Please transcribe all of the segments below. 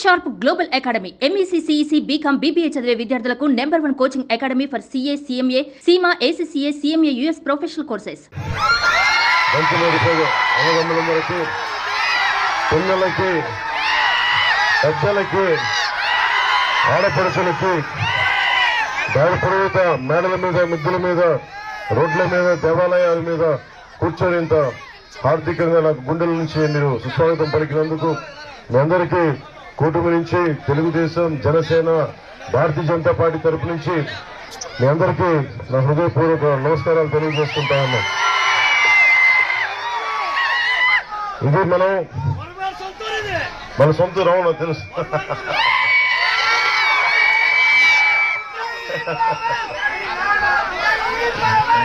Sharp global academy MEC CEC BCom BBA చదివే విద్యార్థులకు number one coaching academy for CA CMA CIMA ACCA CMA US professional courses. పిల్లలకి పెద్దలకి ఆడపడుచులకి దాడిపడుగుత మేడల మీద ముద్దుల మీద రోడ్ల మీద దేవాలయాల మీద కూర్చొని హార్దికంగా నాకు గుండెల నుంచి మీరు సుస్వాగతం పలికినందుకు మీ అందరికీ కూటమి నుంచి తెలుగుదేశం జనసేన భారతీయ జనతా పార్టీ తరపు నుంచి మీ అందరికీ నా హృదయపూర్వక నమస్కారాలు తెలియజేసుకుంటా ఉన్నా. ఇది మనం మన సొంత రావణ తెలుసు.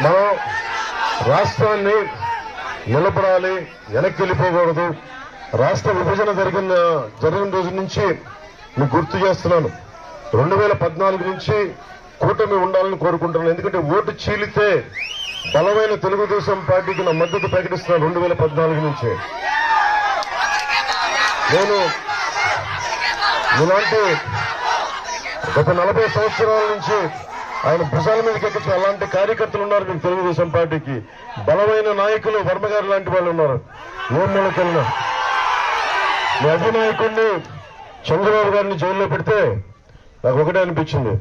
మనం రాష్ట్రాన్ని నిలబడాలి వెనక్కి వెళ్ళిపోకూడదు. రాష్ట్ర విభజన జరిగిన జరిగిన రోజు నుంచి మీకు గుర్తు చేస్తున్నాను. రెండు వేల పద్నాలుగు నుంచి కూటమి ఉండాలని కోరుకుంటున్నాను. ఎందుకంటే ఓటు చీలితే బలమైన తెలుగుదేశం పార్టీకి నా మద్దతు ప్రకటిస్తున్నాను రెండు వేల పద్నాలుగు నుంచి. నేను ఇలాంటి గత నలభై సంవత్సరాల నుంచి ఆయన భుజాల మీదకి ఎక్కించిన అలాంటి కార్యకర్తలు ఉన్నారు మీకు తెలుగుదేశం పార్టీకి. బలమైన నాయకులు వర్మగారు లాంటి వాళ్ళు ఉన్నారు. ఏం నెలకెళ్ళినా మీ నాయకుడిని చంద్రబాబు గారిని జైల్లో పెడితే నాకు ఒకటే అనిపించింది.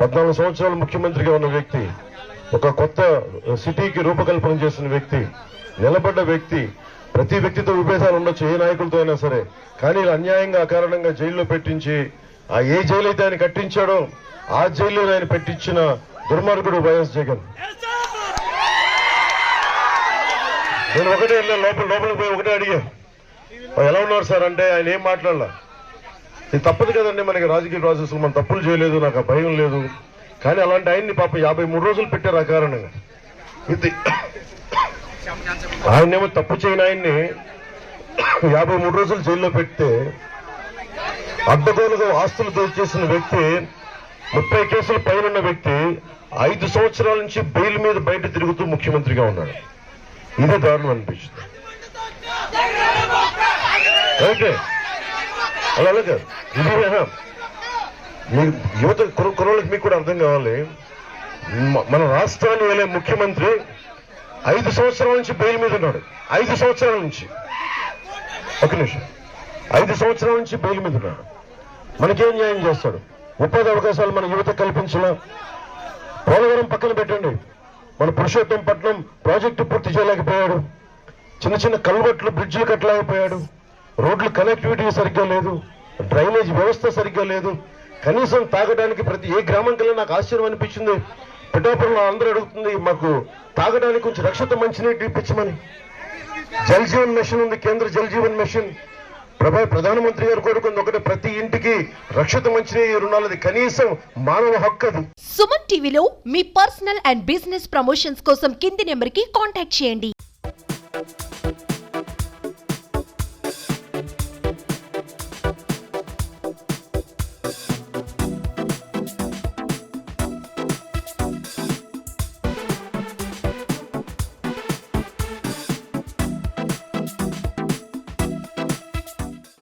పద్నాలుగు సంవత్సరాలు ముఖ్యమంత్రిగా ఉన్న వ్యక్తి ఒక కొత్త సిటీకి రూపకల్పన చేసిన వ్యక్తి నిలబడ్డ వ్యక్తి ప్రతి వ్యక్తితో విభేదాలు ఉండొచ్చు ఏ నాయకులతో అయినా సరే. కానీ ఇలా అన్యాయంగా అకారణంగా జైల్లో పెట్టించి ఆ ఏ జైలు అయితే ఆయన కట్టించాడో ఆ జైల్లో ఆయన పెట్టించిన దుర్మార్గుడు వైఎస్ జగన్. నేను ఒకటే వెళ్ళాను లోపల లోపలికి పోయి ఒకటే అడిగా. ఎలా ఉన్నారు సార్? అంటే ఆయన ఏం మాట్లాడలా? ఇది తప్పదు కదండి మనకి రాజకీయ ప్రాసెస్ మనం తప్పులు చేయలేదు నాకు భయం లేదు. కానీ అలాంటి ఆయన్ని పాప యాభై మూడు రోజులు పెట్టారు ఆ ఇది ఆయనేమో తప్పు చేయని ఆయన్ని యాభై మూడు రోజులు జైల్లో పెడితే అడ్డగోలుగా ఆస్తులు దోచేసిన వ్యక్తి ముప్పై కేసుల పైన వ్యక్తి ఐదు సంవత్సరాల నుంచి బెయిల్ మీద బయట తిరుగుతూ ముఖ్యమంత్రిగా ఉన్నాడు. ఇదే దారుణం అనిపించింది ఓకే. అలా అలాగే ఇది విహా. యువత కుర్ర- కుర్రోళ్ళకి మీకు కూడా అర్థం కావాలి. మన రాష్ట్రాన్ని వెళ్ళే ముఖ్యమంత్రి ఐదు సంవత్సరాల నుంచి బెయిల్ మీద ఉన్నాడు. ఐదు సంవత్సరాల నుంచి. ఒక నిమిషం. ఐదు సంవత్సరాల నుంచి బెయిల్ మీద ఉన్నాడు. మనకేం న్యాయం చేస్తాడు? ఉపాధి అవకాశాలు మన యువత కల్పించలా పోలవరం పక్కన పెట్టండి. మన పురుషోత్తం పట్నం ప్రాజెక్టు పూర్తి చేయలేకపోయాడు. చిన్న చిన్న కల్వట్లు బ్రిడ్జిలు కట్టలేకపోయాడు. రోడ్లు కనెక్టివిటీ సరిగ్గా లేదు డ్రైనేజ్ వ్యవస్థ సరిగ్గా లేదు. కనీసం తాగడానికి ప్రతి ఏ గ్రామం కల్లా నాకు ఆశ్చర్యం అనిపించింది. పిఠాపురంలో అందరూ అడుగుతుంది మాకు తాగడానికి కొంచెం రక్షిత మంచినీటి ఇప్పించమని. జల్ జీవన్ మిషన్ ఉంది కేంద్ర జల్ జీవన్ మిషన్. ప్రభా ప్రధానమంత్రి గారు కోరుకుంది ఒకటి ప్రతి ఇంటికి రక్షిత మంచినీరు రుణాలది కనీసం మానవ హక్కు అది. సుమన్ టీవీలో మీ పర్సనల్ అండ్ బిజినెస్ ప్రమోషన్స్ కోసం కింది నెంబర్కి కాంటాక్ట్ చేయండి.